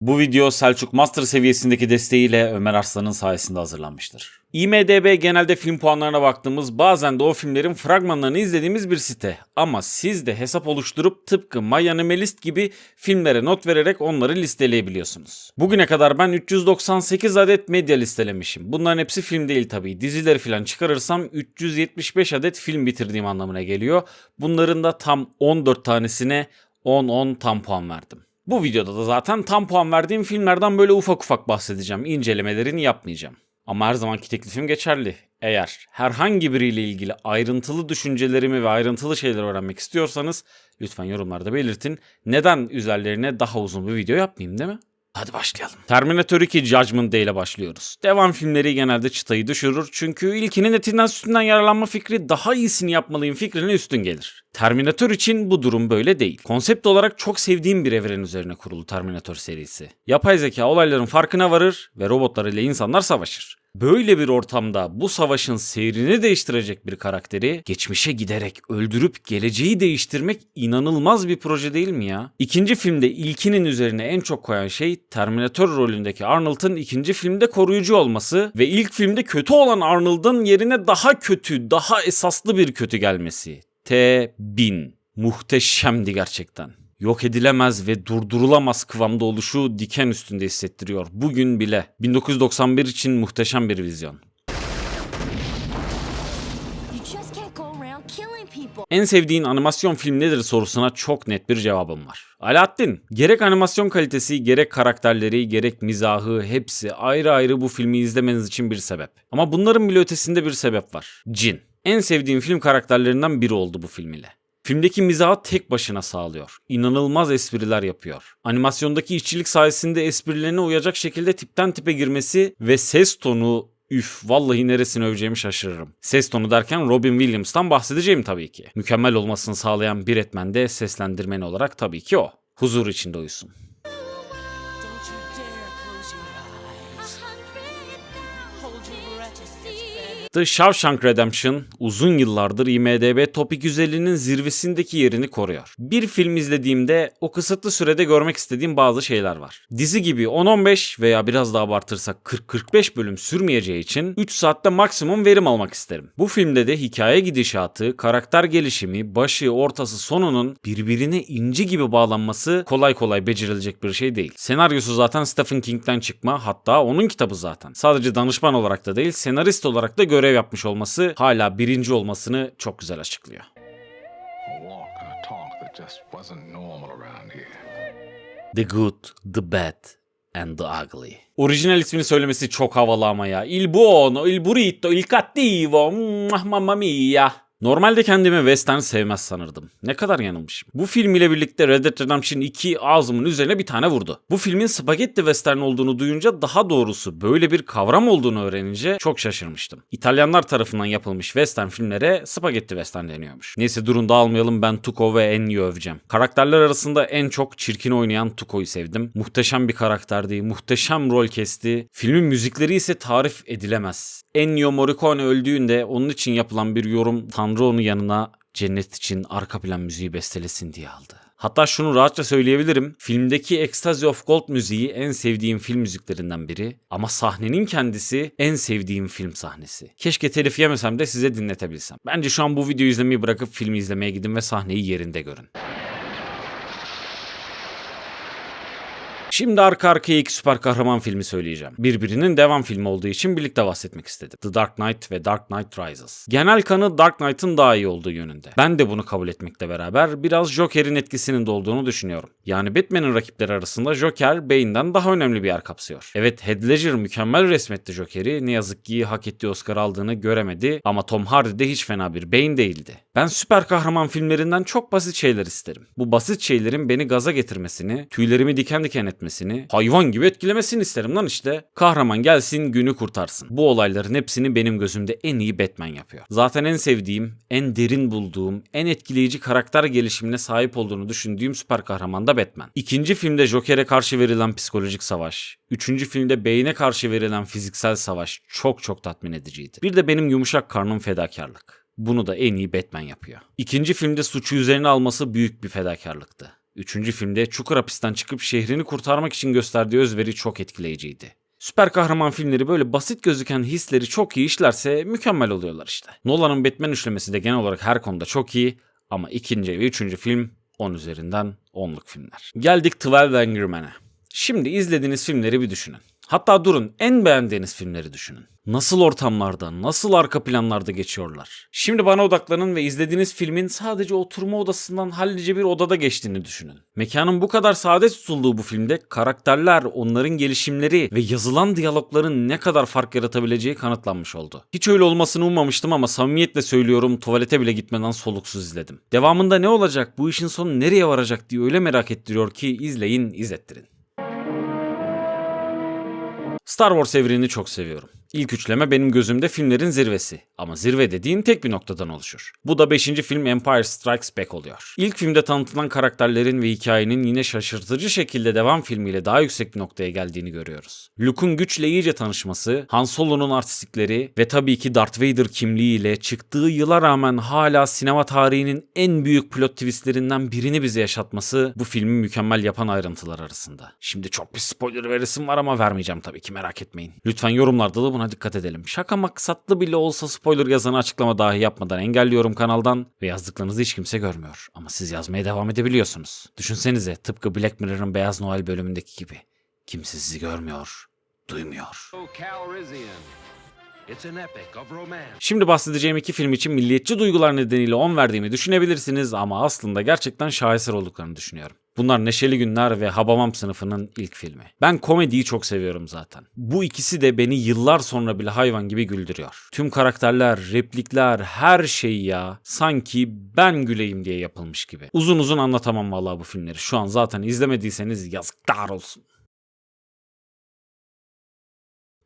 Bu video Selçuk Master seviyesindeki desteğiyle Ömer Arslan'ın sayesinde hazırlanmıştır. IMDB genelde film puanlarına baktığımız bazen de o filmlerin fragmanlarını izlediğimiz bir site. Ama siz de hesap oluşturup tıpkı MyAnimeList gibi filmlere not vererek onları listeleyebiliyorsunuz. Bugüne kadar ben 398 adet medya listelemişim. Bunların hepsi film değil tabii. Dizileri falan çıkarırsam 375 adet film bitirdiğim anlamına geliyor. Bunların da tam 14 tanesine 10-10 tam puan verdim. Bu videoda da zaten tam puan verdiğim filmlerden böyle ufak ufak bahsedeceğim. İncelemelerini yapmayacağım. Ama her zamanki teklifim geçerli. Eğer herhangi biriyle ilgili ayrıntılı düşüncelerimi ve ayrıntılı şeyler öğrenmek istiyorsanız lütfen yorumlarda belirtin. Neden üzerlerine daha uzun bir video yapmayayım değil mi? Hadi başlayalım. Terminator 2 Judgment Day ile başlıyoruz. Devam filmleri genelde çıtayı düşürür çünkü ilkinin etinden sütünden yararlanma fikri daha iyisini yapmalıyım fikrine üstün gelir. Terminator için bu durum böyle değil. Konsept olarak çok sevdiğim bir evren üzerine kurulu Terminator serisi. Yapay zeka olayların farkına varır ve robotlar ile insanlar savaşır. Böyle bir ortamda bu savaşın seyrini değiştirecek bir karakteri geçmişe giderek öldürüp geleceği değiştirmek inanılmaz bir proje değil mi ya? İkinci filmde ilkinin üzerine en çok koyan şey Terminator rolündeki Arnold'ın ikinci filmde koruyucu olması ve ilk filmde kötü olan Arnold'ın yerine daha kötü, daha esaslı bir kötü gelmesi. T-1000. Muhteşemdi gerçekten yok edilemez ve durdurulamaz kıvamda oluşu diken üstünde hissettiriyor. Bugün bile 1991 için muhteşem bir vizyon. En sevdiğin animasyon film nedir sorusuna çok net bir cevabım var. Alaaddin. Gerek animasyon kalitesi, gerek karakterleri, gerek mizahı hepsi ayrı ayrı bu filmi izlemeniz için bir sebep. Ama bunların bile ötesinde bir sebep var. Cin. En sevdiğim film karakterlerinden biri oldu bu film ile. Filmdeki mizahı tek başına sağlıyor. İnanılmaz espriler yapıyor. Animasyondaki işçilik sayesinde esprilerine uyacak şekilde tipten tipe girmesi ve ses tonu Üf vallahi neresini öveceğimi şaşırırım. Ses tonu derken Robin Williams'tan bahsedeceğim tabii ki. Mükemmel olmasını sağlayan bir etmen de seslendirmeni olarak tabii ki o. Huzur içinde uyusun. The Shawshank Redemption uzun yıllardır IMDB Top 250'nin zirvesindeki yerini koruyor. Bir film izlediğimde o kısıtlı sürede görmek istediğim bazı şeyler var. Dizi gibi 10-15 veya biraz daha abartırsak 40-45 bölüm sürmeyeceği için 3 saatte maksimum verim almak isterim. Bu filmde de hikaye gidişatı, karakter gelişimi, başı, ortası, sonunun birbirine inci gibi bağlanması kolay kolay becerilecek bir şey değil. Senaryosu zaten Stephen King'den çıkma hatta onun kitabı zaten. Sadece danışman olarak da değil senarist olarak da görev yapmış olması hala birinci olmasını çok güzel açıklıyor. The Good, The Bad and The Ugly. Orijinal ismini söylemesi çok havalı ama ya. Il buono, il burrito, il cattivo, mamma mia. Normalde kendimi western sevmez sanırdım. Ne kadar yanılmışım. Bu film ile birlikte Red Dead Redemption 2 ağzımın üzerine bir tane vurdu. Bu filmin spagetti western olduğunu duyunca daha doğrusu böyle bir kavram olduğunu öğrenince çok şaşırmıştım. İtalyanlar tarafından yapılmış western filmlere spagetti western deniyormuş. Neyse durun dağılmayalım ben Tuco ve Ennio'yu öveceğim. Karakterler arasında en çok çirkin oynayan Tuco'yu sevdim. Muhteşem bir karakterdi, muhteşem rol kesti. Filmin müzikleri ise tarif edilemez. Ennio Morricone öldüğünde onun için yapılan bir yorum Tanrı onu yanına cennet için arka plan müziği bestelesin diye aldı. Hatta şunu rahatça söyleyebilirim. Filmdeki Ecstasy of Gold müziği en sevdiğim film müziklerinden biri. Ama sahnenin kendisi en sevdiğim film sahnesi. Keşke telif yemesem de size dinletebilsem. Bence şu an bu videoyu izlemeyi bırakıp filmi izlemeye gidin ve sahneyi yerinde görün. Şimdi arka arkaya iki süper kahraman filmi söyleyeceğim. Birbirinin devam filmi olduğu için birlikte bahsetmek istedim. The Dark Knight ve Dark Knight Rises. Genel kanı Dark Knight'ın daha iyi olduğu yönünde. Ben de bunu kabul etmekle beraber biraz Joker'in etkisinin de olduğunu düşünüyorum. Yani Batman'in rakipleri arasında Joker, Bane'den daha önemli bir yer kapsıyor. Evet Heath Ledger mükemmel resmetti Joker'i. Ne yazık ki hak ettiği Oscar aldığını göremedi ama Tom Hardy de hiç fena bir Bane değildi. Ben süper kahraman filmlerinden çok basit şeyler isterim. Bu basit şeylerin beni gaza getirmesini, tüylerimi diken diken etmesini, hayvan gibi etkilemesini isterim lan işte. Kahraman gelsin günü kurtarsın. Bu olayların hepsini benim gözümde en iyi Batman yapıyor. Zaten en sevdiğim, en derin bulduğum, en etkileyici karakter gelişimine sahip olduğunu düşündüğüm süper kahraman da Batman. İkinci filmde Joker'e karşı verilen psikolojik savaş, üçüncü filmde beyine karşı verilen fiziksel savaş çok çok tatmin ediciydi. Bir de benim yumuşak karnım fedakarlık. Bunu da en iyi Batman yapıyor. İkinci filmde suçu üzerine alması büyük bir fedakarlıktı. Üçüncü filmde çukur hapisten çıkıp şehrini kurtarmak için gösterdiği özveri çok etkileyiciydi. Süper kahraman filmleri böyle basit gözüken hisleri çok iyi işlerse mükemmel oluyorlar işte. Nolan'ın Batman üçlemesi de genel olarak her konuda çok iyi ama ikinci ve üçüncü film 10 üzerinden 10'luk filmler. Geldik 12 Angry Men'e. Şimdi izlediğiniz filmleri bir düşünün. Hatta durun en beğendiğiniz filmleri düşünün. Nasıl ortamlarda, nasıl arka planlarda geçiyorlar. Şimdi bana odaklanın ve izlediğiniz filmin sadece oturma odasından hallice bir odada geçtiğini düşünün. Mekanın bu kadar sade tutulduğu bu filmde karakterler, onların gelişimleri ve yazılan diyalogların ne kadar fark yaratabileceği kanıtlanmış oldu. Hiç öyle olmasını ummamıştım ama samimiyetle söylüyorum tuvalete bile gitmeden soluksuz izledim. Devamında ne olacak, bu işin sonu nereye varacak diye öyle merak ettiriyor ki izleyin, izlettirin. Star Wars evrenini çok seviyorum. İlk üçleme benim gözümde filmlerin zirvesi. Ama zirve dediğin tek bir noktadan oluşur. Bu da 5. film Empire Strikes Back oluyor. İlk filmde tanıtılan karakterlerin ve hikayenin yine şaşırtıcı şekilde devam filmiyle daha yüksek bir noktaya geldiğini görüyoruz. Luke'un güçle iyice tanışması, Han Solo'nun artistlikleri ve tabii ki Darth Vader kimliğiyle çıktığı yıla rağmen hala sinema tarihinin en büyük plot twistlerinden birini bize yaşatması bu filmi mükemmel yapan ayrıntılar arasında. Şimdi çok bir spoiler veresim var ama vermeyeceğim tabii ki merak etmeyin. Lütfen yorumlarda da buna dikkat edelim. Şaka maksatlı bile olsa spoiler yazanı açıklama dahi yapmadan engelliyorum kanaldan ve yazdıklarınızı hiç kimse görmüyor. Ama siz yazmaya devam edebiliyorsunuz. Düşünsenize tıpkı Black Mirror'ın Beyaz Noel bölümündeki gibi. Kimse sizi görmüyor, duymuyor. Şimdi bahsedeceğim iki film için milliyetçi duygular nedeniyle 10 verdiğimi düşünebilirsiniz ama aslında gerçekten şaheser olduklarını düşünüyorum. Bunlar Neşeli Günler ve Habamam sınıfının ilk filmi. Ben komediyi çok seviyorum zaten. Bu ikisi de beni yıllar sonra bile hayvan gibi güldürüyor. Tüm karakterler, replikler, her şey ya sanki ben güleyim diye yapılmış gibi. Uzun uzun anlatamam vallahi bu filmleri. Şu an zaten izlemediyseniz yazıklar olsun.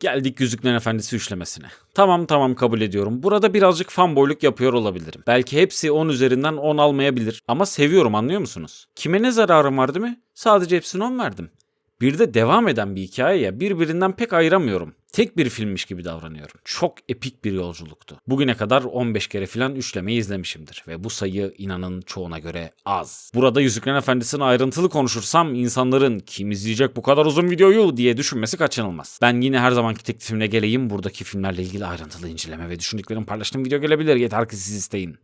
Geldik Yüzüklerin Efendisi üçlemesine. Tamam tamam kabul ediyorum. Burada birazcık fanboyluk yapıyor olabilirim. Belki hepsi 10 üzerinden 10 almayabilir. Ama seviyorum anlıyor musunuz? Kime ne zararım var değil mi? Sadece hepsine 10 verdim. Bir de devam eden bir hikaye ya birbirinden pek ayıramıyorum. Tek bir filmmiş gibi davranıyorum. Çok epik bir yolculuktu. Bugüne kadar 15 kere filan üçlemeyi izlemişimdir ve bu sayı inanın çoğuna göre az. Burada Yüzüklerin Efendisi'ni ayrıntılı konuşursam insanların kim izleyecek bu kadar uzun videoyu diye düşünmesi kaçınılmaz. Ben yine her zamanki teklifimle geleyim. Buradaki filmlerle ilgili ayrıntılı inceleme ve düşündüklerimi paylaştığım video gelebilir. Yeter ki siz isteyin.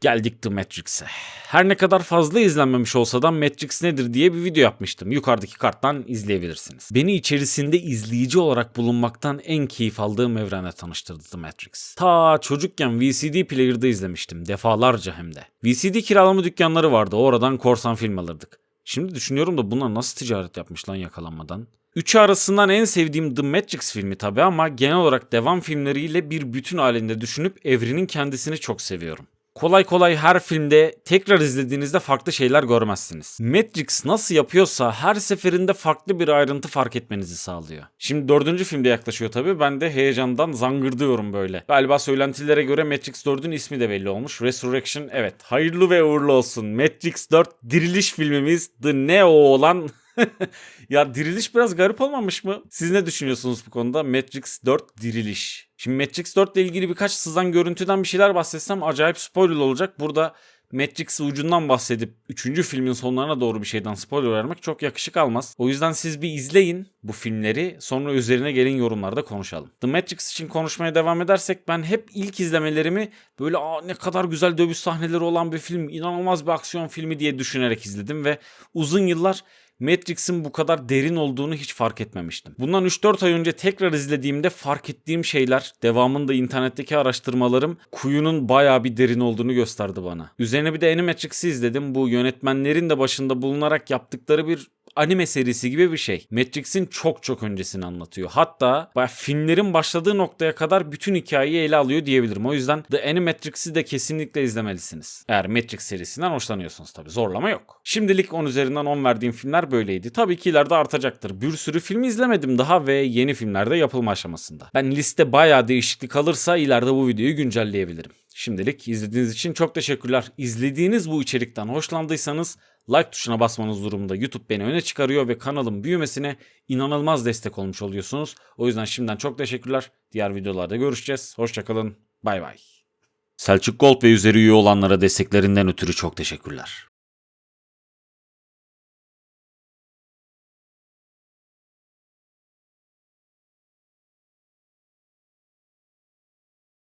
Geldik The Matrix'e. Her ne kadar fazla izlenmemiş olsa da Matrix nedir diye bir video yapmıştım. Yukarıdaki karttan izleyebilirsiniz. Beni içerisinde izleyici olarak bulunmaktan en keyif aldığım evrene tanıştırdı The Matrix. Ta çocukken VCD player'da izlemiştim. Defalarca hem de. VCD kiralama dükkanları vardı. Oradan korsan film alırdık. Şimdi düşünüyorum da bunlar nasıl ticaret yapmış lan yakalanmadan. Üçü arasından en sevdiğim The Matrix filmi tabi ama genel olarak devam filmleriyle bir bütün halinde düşünüp evrenin kendisini çok seviyorum. Kolay kolay her filmde tekrar izlediğinizde farklı şeyler görmezsiniz. Matrix nasıl yapıyorsa her seferinde farklı bir ayrıntı fark etmenizi sağlıyor. Şimdi dördüncü filmde yaklaşıyor tabii. Ben de heyecandan zangırdıyorum böyle. Galiba söylentilere göre Matrix 4'ün ismi de belli olmuş. Resurrection evet hayırlı ve uğurlu olsun. Matrix 4 diriliş filmimiz The Neo olan ya diriliş biraz garip olmamış mı? Siz ne düşünüyorsunuz bu konuda? Matrix 4 diriliş. Şimdi Matrix 4 ile ilgili birkaç sızan görüntüden bir şeyler bahsetsem acayip spoiler olacak. Burada Matrix'i ucundan bahsedip 3. filmin sonlarına doğru bir şeyden spoiler vermek çok yakışık almaz. O yüzden siz bir izleyin bu filmleri sonra üzerine gelin yorumlarda konuşalım. The Matrix için konuşmaya devam edersek ben hep ilk izlemelerimi böyle Aa, ne kadar güzel dövüş sahneleri olan bir film, inanılmaz bir aksiyon filmi diye düşünerek izledim ve uzun yıllar Matrix'in bu kadar derin olduğunu hiç fark etmemiştim. Bundan 3-4 ay önce tekrar izlediğimde fark ettiğim şeyler, devamında internetteki araştırmalarım kuyunun bayağı bir derin olduğunu gösterdi bana. Üzerine bir de Animatrix'i izledim. Bu yönetmenlerin de başında bulunarak yaptıkları bir anime serisi gibi bir şey. Matrix'in çok çok öncesini anlatıyor. Hatta filmlerin başladığı noktaya kadar bütün hikayeyi ele alıyor diyebilirim. O yüzden The Animatrix'i de kesinlikle izlemelisiniz. Eğer Matrix serisinden hoşlanıyorsunuz tabi. Zorlama yok. Şimdilik 10 üzerinden 10 verdiğim filmler böyleydi. Tabii ki ileride artacaktır. Bir sürü film izlemedim daha ve yeni filmlerde yapılma aşamasında. Ben liste bayağı değişiklik alırsa ileride bu videoyu güncelleyebilirim. Şimdilik izlediğiniz için çok teşekkürler. İzlediğiniz bu içerikten hoşlandıysanız like tuşuna basmanız durumunda YouTube beni öne çıkarıyor ve kanalın büyümesine inanılmaz destek olmuş oluyorsunuz. O yüzden şimdiden çok teşekkürler. Diğer videolarda görüşeceğiz. Hoşçakalın. Bay bay. Selçuk Gold ve üzeri üye olanlara desteklerinden ötürü çok teşekkürler.